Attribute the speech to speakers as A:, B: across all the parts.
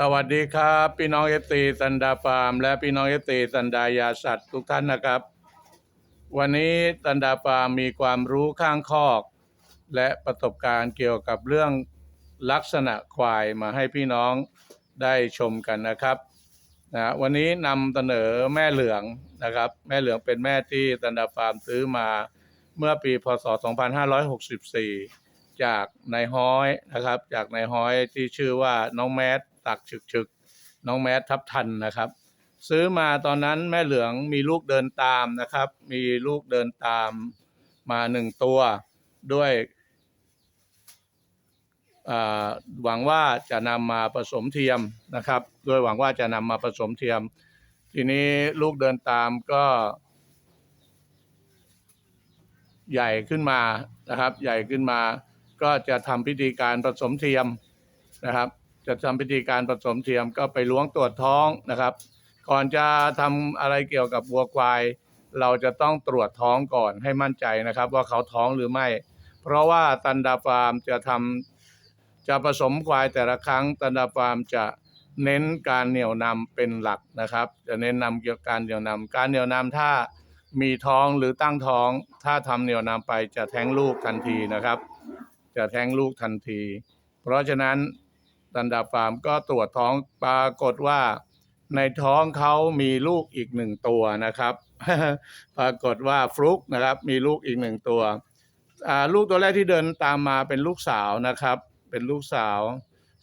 A: สวัสดีครับ พี่น้องเอฟตีสันดาฟาร์ม และพี่น้องเอฟตีสันดายาสัตว์ทุกท่านนะครับ วันนี้สันดาฟาร์มมีความรู้ข้างคอก และประสบการณ์เกี่ยวกับเรื่องลักษณะควายมาให้พี่น้องได้ชมกันนะครับนะวันนี้นำเสนอแม่เหลืองนะครับ แม่เหลืองเป็นแม่ที่สันดาฟาร์มซื้อมาเมื่อปีพศ 2564 จากนายฮ้อยนะครับ จากนายฮ้อยที่ชื่อว่าน้องแมส ตักฉึกฉึกน้องแมสทับทันนะครับ ซื้อมาตอนนั้นแม่เหลืองมีลูกเดินตามนะครับ มีลูกเดินตามมาหนึ่งตัวด้วยอ่าหวังว่าจะนำมาผสมเทียมนะครับโดยหวังว่าจะนำมาผสมเทียม ทีนี้ลูกเดินตามก็ ใหญ่ขึ้นมานะครับ ใหญ่ขึ้นมา ก็จะทำพิธีการผสมเทียมนะครับ จะทำพิธีการผสมเทียมก็ไปล้วงตรวจท้องนะครับ ก่อนจะทำอะไรเกี่ยวกับวัวควาย เราจะต้องตรวจท้องก่อนให้มั่นใจนะครับ ว่าเขาท้องหรือไม่ เพราะว่าตันดาฟาร์มจะทำจะผสมควายแต่ละครั้ง ตันดาฟาร์มจะเน้นการเหนี่ยวนำเป็นหลักนะครับ จะเน้นนำเกี่ยวกับการเหนี่ยวนำการเหนี่ยวนำถ้ามีท้องหรือตั้งท้อง ถ้าทำเหนี่ยวนำไปจะแท้งลูกทันทีนะครับ จะแท้งลูกทันที เพราะฉะนั้น ตันดาฟาร์มก็ตรวจท้องปรากฏว่า ในท้องเขามีลูกอีกหนึ่งตัวนะครับ ปรากฏว่าฟลุกนะครับ มีลูกอีกหนึ่งตัวลูกตัวแรกที่เดินตามมาเป็นลูกสาวนะครับ เป็นลูกสาว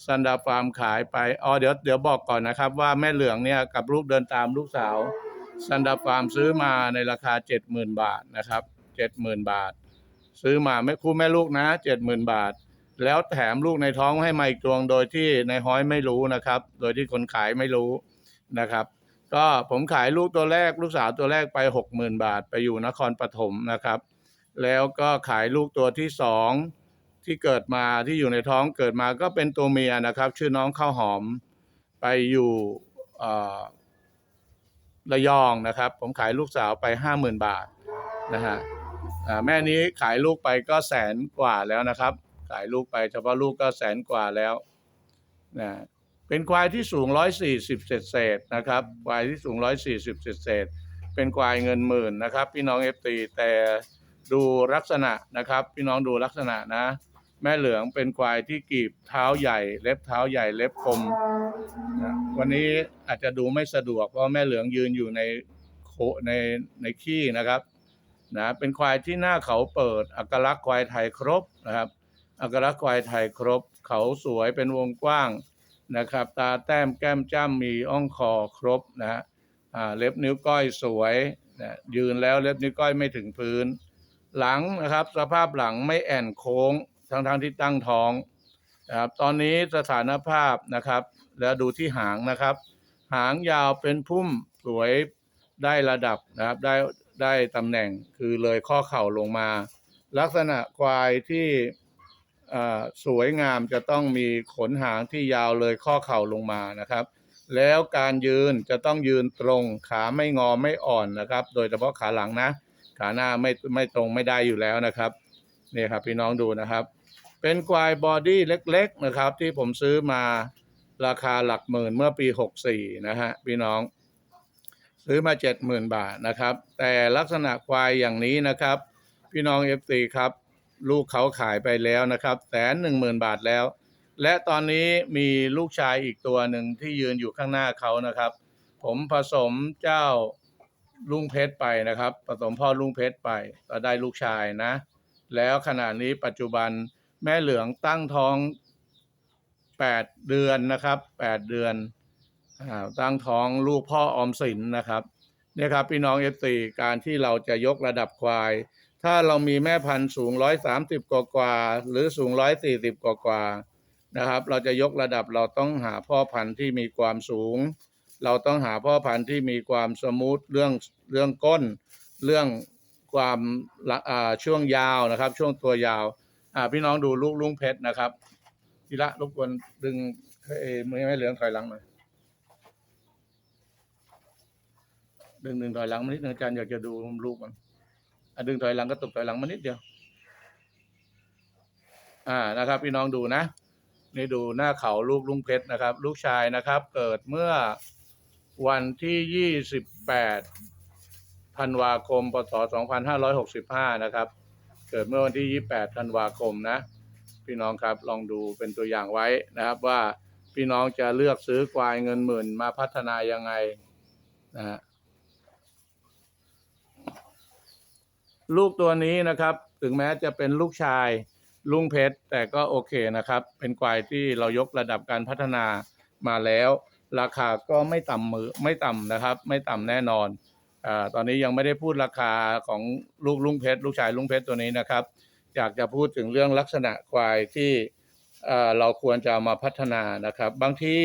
A: ซันดาฟาร์มขายไปอ๋อเดี๋ยวเดี๋ยวบอกก่อนนะครับ ว่าแม่เหลืองเนี่ยกับลูกเดินตามลูกสาวซันดาฟาร์มซื้อมาในราคา 70,000 บาทนะครับ 70,000 บาท ซื้อมาไม่คู่แม่ลูกนะ 70,000 บาท แล้วแถมลูกในท้องให้มาอีกตัวโดยที่ในห้อยไม่รู้นะครับ โดยที่คนขายไม่รู้นะครับ ก็ผมขายลูกตัวแรก ลูกสาวตัวแรกไป 60,000 บาท ไปอยู่นครปฐมนะครับ แล้วก็ขายลูกตัวที่สองที่เกิดมาที่อยู่ในท้องเกิดมาก็เป็นตัวเมียนะครับ ชื่อน้องข้าวหอมไปอยู่ระยองนะครับ ผมขายลูกสาวไป50,000บาทนะฮะแม่นี้ขายลูกไปก็แสนกว่าแล้วนะครับายลูกไปเฉพาะลูกก็แสนกว่าแล้วนะเป็นควายที่สูง 140 เศษเศษนะครับ ควายที่สูง 140 เศษเศษ เป็นควายเงินหมื่นนะครับ พี่น้องเอฟตีแต่ดูลักษณะนะครับ พี่น้องดูลักษณะนะ แม่เหลืองเป็นควายที่กีบเท้าใหญ่ เล็บเท้าใหญ่เล็บคมนะวันนี้อาจจะดูไม่สะดวกเพราะแม่เหลืองยืนอยู่ในโคในในขี้นะครับนะเป็นควายที่หน้าเขาเปิดอักลักษณ์ควายไทยครบนะครับ อักลักควายไทยครบ เขาสวยเป็นวงกว้างนะครับ ตาแต้มแก้มจ้ำมีอ่องคอครบนะฮะเล็บนิ้วก้อยสวยนะยืนแล้วเล็บนิ้วก้อยไม่ถึงพื้น หลังนะครับสภาพหลังไม่แอนโค้งทั้งทงๆที่ตั้งท้องนะครับตอนนี้สถานภาพนะครับ แล้วดูที่หางนะครับ หางยาวเป็นพุ่มสวยได้ระดับนะครับได้ได้ตำแหน่งคือเลยข้อเข่าลงมา ลักษณะควายที่ สวยงามจะต้องมีขนหางที่ยาวเลยข้อเข่าลงมานะครับ แล้วการยืนจะต้องยืนตรงขาไม่งอไม่อ่อนนะครับ โดยเฉพาะขาหลังนะ ขาหน้าไม่ไม่ตรงไม่ได้อยู่แล้วนะครับนี่ครับพี่น้องดูนะครับ เป็นควายบอดี้เล็กๆนะครับ ที่ผมซื้อมาราคาหลักหมื่นเมื่อปี 64 นะฮะพี่น้อง ซื้อมา 70,000 บาทนะครับ แต่ลักษณะควายอย่างนี้นะครับ พี่น้อง FC ครับ ลูกเขาขายไปแล้วนะครับแสนหนึ่งหมื่นบาทแล้ว และตอนนี้มีลูกชายอีกตัวหนึ่งที่ยืนอยู่ข้างหน้าเขานะครับ ผมผสมเจ้าลุงเพชรไปนะครับ ผสมพ่อลุงเพชรไปก็ได้ลูกชายนะ แล้วขณะนี้ปัจจุบันแม่เหลืองตั้งท้อง 8 เดือนนะครับ 8 เดือนอาตั้งท้องลูกพ่อออมสินนะครับเนี่ยครับพี่น้องเอฟซีการที่เราจะยกระดับควาย ถ้าเรามีแม่พันธุ์สูง130กว่ากว่า หรือสูง140กว่ากว่านะครับ เราจะยกระดับเราต้องหาพ่อพันธุ์ที่มีความสูง เราต้องหาพ่อพันธุ์ที่มีความสมูทเรื่องเรื่องก้น เรื่องความช่วงยาวนะครับ ช่วงตัวยาวพี่น้องดูลูกลุงเพชรนะครับทีละรบกวนดึงเอ้มือไม่เหลืองถอยหลังหน่อยดึงดึงถอยหลังมานิดนึงอาจารย์อยากจะดูลูกมัน ดึงถอยหลังก็ตกถอยหลังมานิดเดียว อ่านะครับ พี่น้องดูนะ นี่ดูหน้าเขาลูกลุงเพชรนะครับ ลูกชายนะครับ เกิดเมื่อวันที่28ธันวาคม พศ2565นะครับ เกิดเมื่อวันที่28ธันวาคมนะ พี่น้องครับลองดูเป็นตัวอย่างไว้นะครับว่าพี่น้องจะเลือกซื้อควายเงินหมื่นมาพัฒนายังไงนะฮะ ลูกตัวนี้นะครับ ถึงแม้จะเป็นลูกชายลุงเพชรแต่ก็โอเคนะครับ เป็นควายที่เรายกระดับการพัฒนามาแล้ว ราคาก็ไม่ต่ำมือไม่ต่ำนะครับ ไม่ต่ำแน่นอนอาตอนนี้ยังไม่ได้พูดราคาของลูกลุงเพชรลูกชายลุงเพชรตัวนี้นะครับ อยากจะพูดถึงเรื่องลักษณะควายที่เอ่อเราควรจะมาพัฒนานะครับ บางที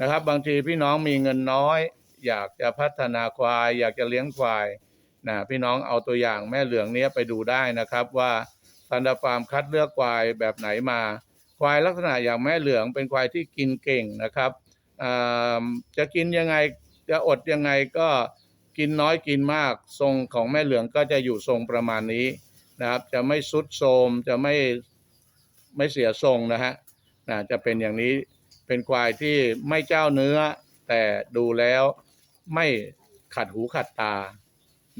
A: นะครับ บางทีพี่น้องมีเงินน้อย อยากจะพัฒนาควาย อยากจะเลี้ยงควาย นะพี่น้องเอาตัวอย่างแม่เหลืองเนี้ยไปดูได้นะครับว่าซันดาฟาร์มคัดเลือกควายแบบไหนมา ควายลักษณะอย่างแม่เหลืองเป็นควายที่กินเก่งนะครับจะกินยังไงจะอดยังไงก็กินน้อยกินมากทรงของแม่เหลืองก็จะอยู่ทรงประมาณนี้นะครับ จะไม่สุดโทมจะไม่ไม่เสียทรงนะฮะนะจะเป็นอย่างนี้เป็นควายที่ไม่เจ้าเนื้อแต่ดูแล้วไม่ขัดหูขัดตา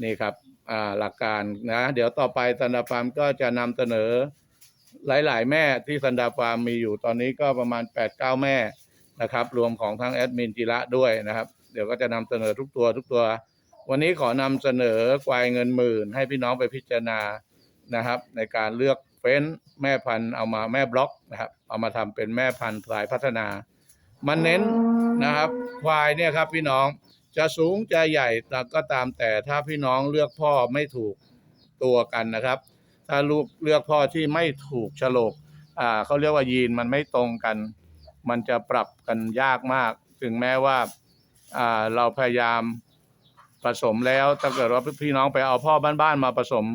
A: นี่ครับหลักการนะเดี๋ยวต่อไปสันดาฟาร์มก็จะนำเสนอหลาย ๆ แม่ที่สันดาฟาร์มมีอยู่ตอนนี้ก็ประมาณ 8-9 แม่นะครับ รวมของทั้งแอดมินจิระด้วยนะครับ เดี๋ยวก็จะนำเสนอทุกตัวทุกตัว วันนี้ขอนำเสนอควายเงินหมื่น ให้พี่น้องไปพิจารณานะครับ ในการเลือกเฟ้นแม่พันธุ์เอามาแม่บล็อกนะครับ เอามาทำเป็นแม่พันธุ์สายพัฒนา มันเน้นนะครับควายเนี่ยครับพี่น้อง จะสูงจะใหญ่แต่ก็ตามแต่ถ้าพี่น้องเลือกพ่อไม่ถูกตัวกันนะครับ ถ้าลูกเลือกพ่อที่ไม่ถูกโฉลกอ่าเขาเรียกว่ายีนมันไม่ตรงกัน มันจะปรับกันยากมาก ถึงแม้ว่าอ่าเราพยายามผสมแล้วถ้าเกิดว่าพี่น้องไปเอาพ่อบ้านๆมาผสม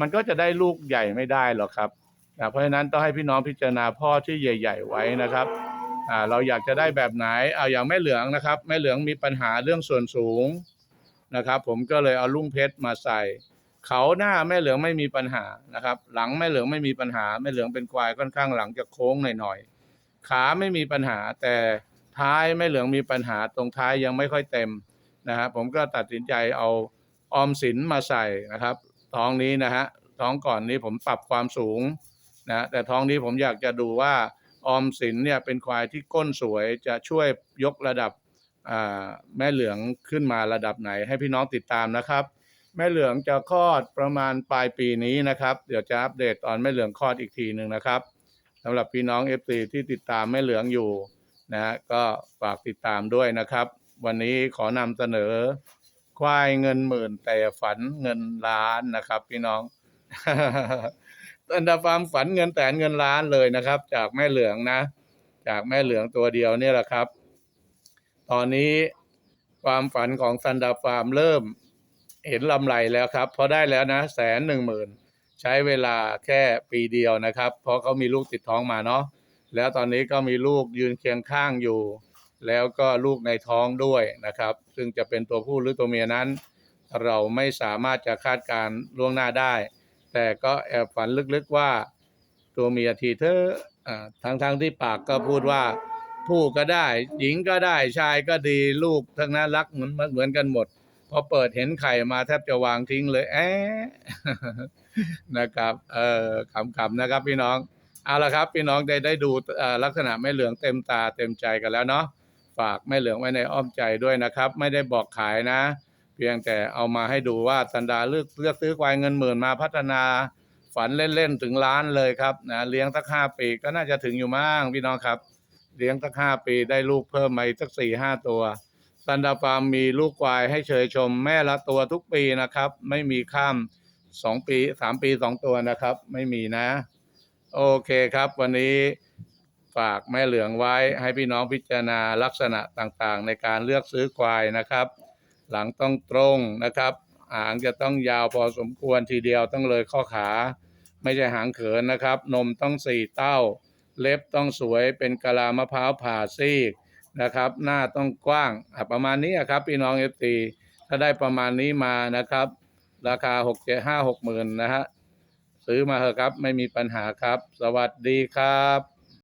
A: มันก็จะได้ลูกใหญ่ไม่ได้หรอกครับนะเพราะฉะนั้นต้องให้พี่น้องพิจารณาพ่อที่ใหญ่ ๆ ไว้นะครับ อ่าเราอยากจะได้แบบไหนเอาอย่างแม่เหลืองนะครับแม่เหลืองมีปัญหาเรื่องส่วนสูงนะครับ ผมก็เลยเอาลุ่งเพชรมาใส่ เขาหน้าแม่เหลืองไม่มีปัญหานะครับ หลังแม่เหลืองไม่มีปัญหาแม่เหลืองเป็นควายค่อนข้างหลังจะโค้งหน่อยๆขาไม่มีปัญหา แต่ท้ายแม่เหลืองมีปัญหาตรงท้ายยังไม่ค่อยเต็มนะครับผมก็ตัดสินใจเอาออมสินมาใส่นะครับ ท้องนี้นะฮะท้องก่อนนี้ผมปรับความสูงนะแต่ท้องนี้ผมอยากจะดูว่า ออมสินเนี่ยเป็นควายที่ก้นสวยจะช่วยยกระดับแม่เหลืองขึ้นมาระดับไหนให้พี่น้องติดตามนะครับ แม่เหลืองจะคลอดประมาณปลายปีนี้นะครับ เดี๋ยวจะอัปเดตตอนแม่เหลืองคลอดอีกทีหนึ่งนะครับสำหรับพี่น้อง f อที่ติดตามแม่เหลืองอยู่นะฮะก็ฝากติดตามด้วยนะครับ วันนี้ขอนำเสนอ ควายเงินหมื่นแต่ฝันเงินล้านนะครับ พี่น้อง ตันดาฟาร์มฝันเงินแสนเงินล้านเลยนะครับ จากแม่เหลืองนะ จากแม่เหลืองตัวเดียวเนี่ยแหละครับ ตอนนี้ความฝันของซันดาฟาร์มเริ่มเห็นลำไรแล้วครับพอได้แล้วนะแสนหนึ่งหมื่นใช้เวลาแค่ปีเดียวนะครับ เพราะเขามีลูกติดท้องมาเนาะแล้วตอนนี้ก็มีลูกยืนเคียงข้างอยู่ แล้วก็ลูกในท้องด้วยนะครับ ซึ่งจะเป็นตัวผู้หรือตัวเมียนั้น เราไม่สามารถจะคาดการล่วงหน้าได้ แต่ก็แอบฝันลึกๆว่า ตัวเมียทีเธออทั้งๆที่ปากก็พูดว่า ผู้ก็ได้ หญิงก็ได้ชายก็ดีลูกทั้งนั้นรักเหมือนเหมือนกันหมดพอเปิดเห็นไข่มาแทบจะวางทิ้งเลยแอะนะครับ เออขำๆนะครับ พี่น้องเอาละครับ พี่น้องได้ได้ดูลักษณะแม่เหลืองเต็มตาเต็มใจกันแล้วเนาะฝากแม่เหลืองไว้ในอ้อมใจด้วยนะครับ ไม่ได้บอกขายนะ เพียงแต่เอามาให้ดูว่าสันดาเลือกเลือกซื้อควายเงินหมื่นมาพัฒนาฝันเล่นๆถึงล้านเลยครับนะเลี้ยงสักห้าปีก็น่าจะถึงอยู่มั้งพี่น้องครับ เลี้ยงสักห้าปีได้ลูกเพิ่มมาสักสี่ห้าตัวซันดาฟาร์มมีลูกควายให้เชยชมแม่ละตัวทุกปีนะครับ ไม่มีข้ามสองปีสามปีสองตัวนะครับ ไม่มีนะ โอเคครับ วันนี้ฝากแม่เหลืองไว้ให้พี่น้องพิจารณาลักษณะต่างๆ ในการเลือกซื้อควายนะครับ หลังต้องตรงนะครับ หางจะต้องยาวพอสมควรทีเดียวต้องเลยข้อขา ไม่ใช่หางเขินนะครับ นมต้องสี่เต้า เล็บต้องสวยเป็นกะลามะพร้าวผ่าซีกนะครับ หน้าต้องกว้างอะประมาณนี้ครับพี่น้องเอฟซีถ้าได้ประมาณนี้มานะครับ ราคาหกเจ็ดห้าหกหมื่นนะฮะซื้อมาเถอะครับ ไม่มีปัญหาครับ สวัสดีครับ